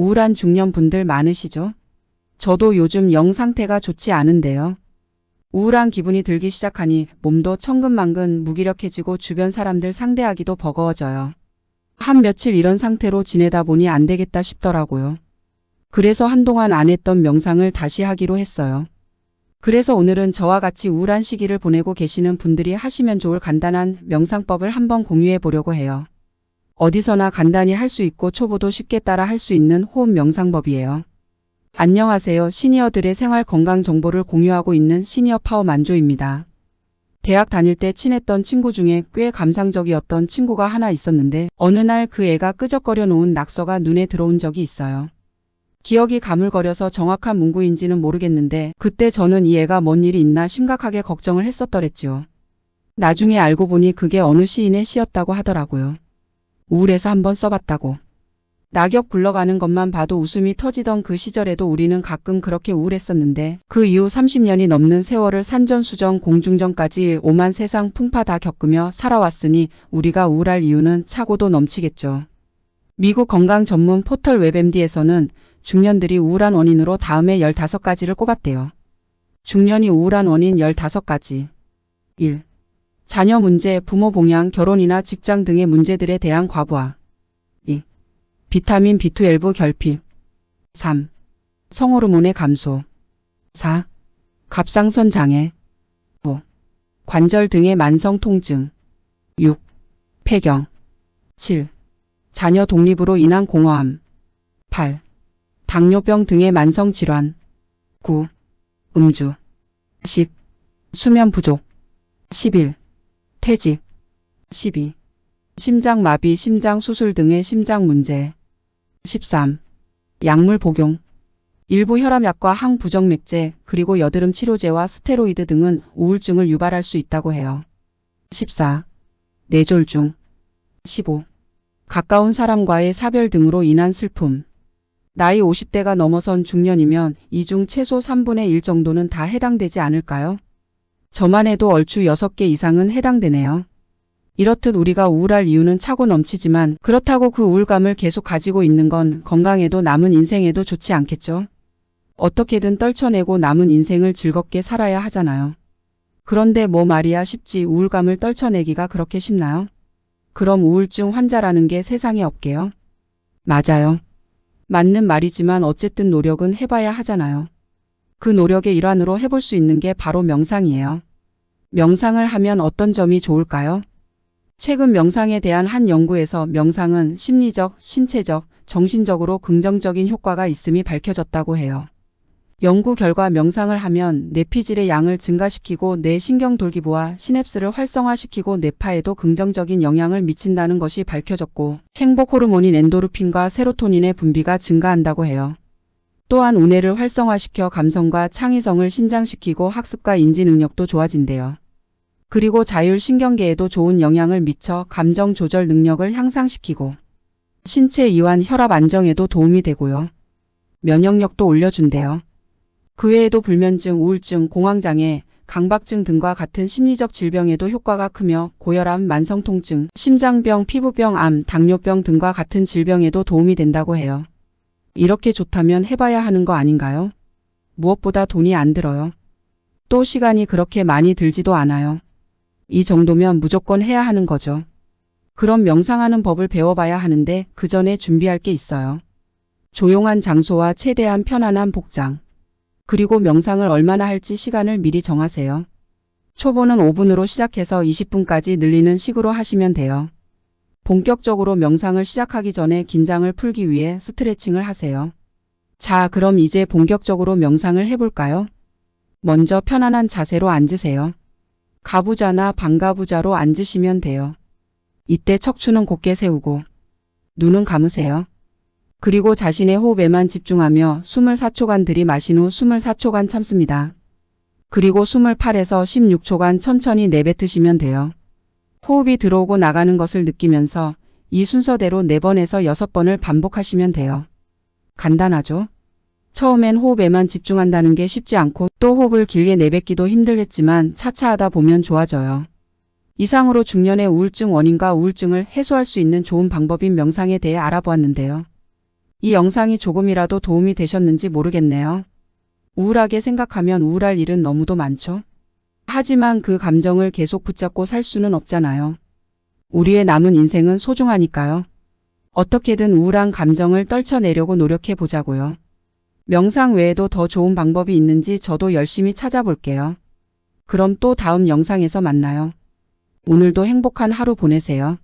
우울한 중년 분들 많으시죠? 저도 요즘 영 상태가 좋지 않은데요. 우울한 기분이 들기 시작하니 몸도 천근만근 무기력해지고 주변 사람들 상대하기도 버거워져요. 한 며칠 이런 상태로 지내다 보니 안 되겠다 싶더라고요. 그래서 한동안 안 했던 명상을 다시 하기로 했어요. 그래서 오늘은 저와 같이 우울한 시기를 보내고 계시는 분들이 하시면 좋을 간단한 명상법을 한번 공유해 보려고 해요. 어디서나 간단히 할 수 있고 초보도 쉽게 따라 할 수 있는 호흡 명상법이에요. 안녕하세요. 시니어들의 생활 건강 정보를 공유하고 있는 시니어 파워 만조입니다. 대학 다닐 때 친했던 친구 중에 꽤 감상적이었던 친구가 하나 있었는데 어느 날 그 애가 끄적거려 놓은 낙서가 눈에 들어온 적이 있어요. 기억이 가물거려서 정확한 문구인지는 모르겠는데 그때 저는 이 애가 뭔 일이 있나 심각하게 걱정을 했었더랬지요. 나중에 알고 보니 그게 어느 시인의 시였다고 하더라고요. 우울해서 한번 써봤다고. 낙엽 굴러가는 것만 봐도 웃음이 터지던 그 시절에도 우리는 가끔 그렇게 우울했었는데 그 이후 30년이 넘는 세월을 산전수전 공중전까지 오만 세상 풍파 다 겪으며 살아왔으니 우리가 우울할 이유는 차고도 넘치겠죠. 미국 건강 전문 포털 웹MD에서는 중년들이 우울한 원인으로 다음에 15가지를 꼽았대요. 중년이 우울한 원인 15가지. 1. 자녀 문제, 부모 봉양, 결혼이나 직장 등의 문제들에 대한 과부하. 2. 비타민 B12 결핍. 3. 성호르몬의 감소. 4. 갑상선 장애. 5. 관절 등의 만성 통증. 6. 폐경. 7. 자녀 독립으로 인한 공허함. 8. 당뇨병 등의 만성 질환. 9. 음주. 10. 수면 부족. 11. 퇴직. 12. 심장마비, 심장수술 등의 심장 문제. 13. 약물 복용. 일부 혈압약과 항부정맥제, 그리고 여드름 치료제와 스테로이드 등은 우울증을 유발할 수 있다고 해요. 14. 뇌졸중. 15. 가까운 사람과의 사별 등으로 인한 슬픔. 나이 50대가 넘어선 중년이면 이 중 최소 3분의 1 정도는 다 해당되지 않을까요? 저만 해도 얼추 6개 이상은 해당되네요. 이렇듯 우리가 우울할 이유는 차고 넘치지만 그렇다고 그 우울감을 계속 가지고 있는 건 건강에도 남은 인생에도 좋지 않겠죠? 어떻게든 떨쳐내고 남은 인생을 즐겁게 살아야 하잖아요. 그런데 뭐 말이야 쉽지 우울감을 떨쳐내기가 그렇게 쉽나요? 그럼 우울증 환자라는 게 세상에 없게요? 맞아요. 맞는 말이지만 어쨌든 노력은 해봐야 하잖아요. 그 노력의 일환으로 해볼 수 있는 게 바로 명상이에요. 명상을 하면 어떤 점이 좋을까요? 최근 명상에 대한 한 연구에서 명상은 심리적, 신체적, 정신적으로 긍정적인 효과가 있음이 밝혀졌다고 해요. 연구 결과 명상을 하면 뇌피질의 양을 증가시키고 뇌 신경 돌기부와 시냅스를 활성화시키고 뇌파에도 긍정적인 영향을 미친다는 것이 밝혀졌고 행복 호르몬인 엔도르핀과 세로토닌의 분비가 증가한다고 해요. 또한 우뇌를 활성화시켜 감성과 창의성을 신장시키고 학습과 인지 능력도 좋아진대요. 그리고 자율신경계에도 좋은 영향을 미쳐 감정 조절 능력을 향상시키고 신체 이완 혈압 안정에도 도움이 되고요. 면역력도 올려준대요. 그 외에도 불면증, 우울증, 공황장애, 강박증 등과 같은 심리적 질병에도 효과가 크며 고혈압, 만성통증, 심장병, 피부병, 암, 당뇨병 등과 같은 질병에도 도움이 된다고 해요. 이렇게 좋다면 해봐야 하는 거 아닌가요? 무엇보다 돈이 안 들어요. 또 시간이 그렇게 많이 들지도 않아요. 이 정도면 무조건 해야 하는 거죠. 그럼 명상하는 법을 배워봐야 하는데 그 전에 준비할 게 있어요. 조용한 장소와 최대한 편안한 복장. 그리고 명상을 얼마나 할지 시간을 미리 정하세요. 초보는 5분으로 시작해서 20분까지 늘리는 식으로 하시면 돼요. 본격적으로 명상을 시작하기 전에 긴장을 풀기 위해 스트레칭을 하세요. 자, 그럼 이제 본격적으로 명상을 해볼까요? 먼저 편안한 자세로 앉으세요. 가부좌나 반가부좌로 앉으시면 돼요. 이때 척추는 곧게 세우고 눈은 감으세요. 그리고 자신의 호흡에만 집중하며 24초간 들이마신 후 24초간 참습니다. 그리고 28에서 16초간 천천히 내뱉으시면 돼요. 호흡이 들어오고 나가는 것을 느끼면서 이 순서대로 4번에서 6번을 반복하시면 돼요. 간단하죠? 처음엔 호흡에만 집중한다는 게 쉽지 않고 또 호흡을 길게 내뱉기도 힘들겠지만 차차 하다 보면 좋아져요. 이상으로 중년의 우울증 원인과 우울증을 해소할 수 있는 좋은 방법인 명상에 대해 알아보았는데요. 이 영상이 조금이라도 도움이 되셨는지 모르겠네요. 우울하게 생각하면 우울할 일은 너무도 많죠. 하지만 그 감정을 계속 붙잡고 살 수는 없잖아요. 우리의 남은 인생은 소중하니까요. 어떻게든 우울한 감정을 떨쳐내려고 노력해 보자고요. 명상 외에도 더 좋은 방법이 있는지 저도 열심히 찾아볼게요. 그럼 또 다음 영상에서 만나요. 오늘도 행복한 하루 보내세요.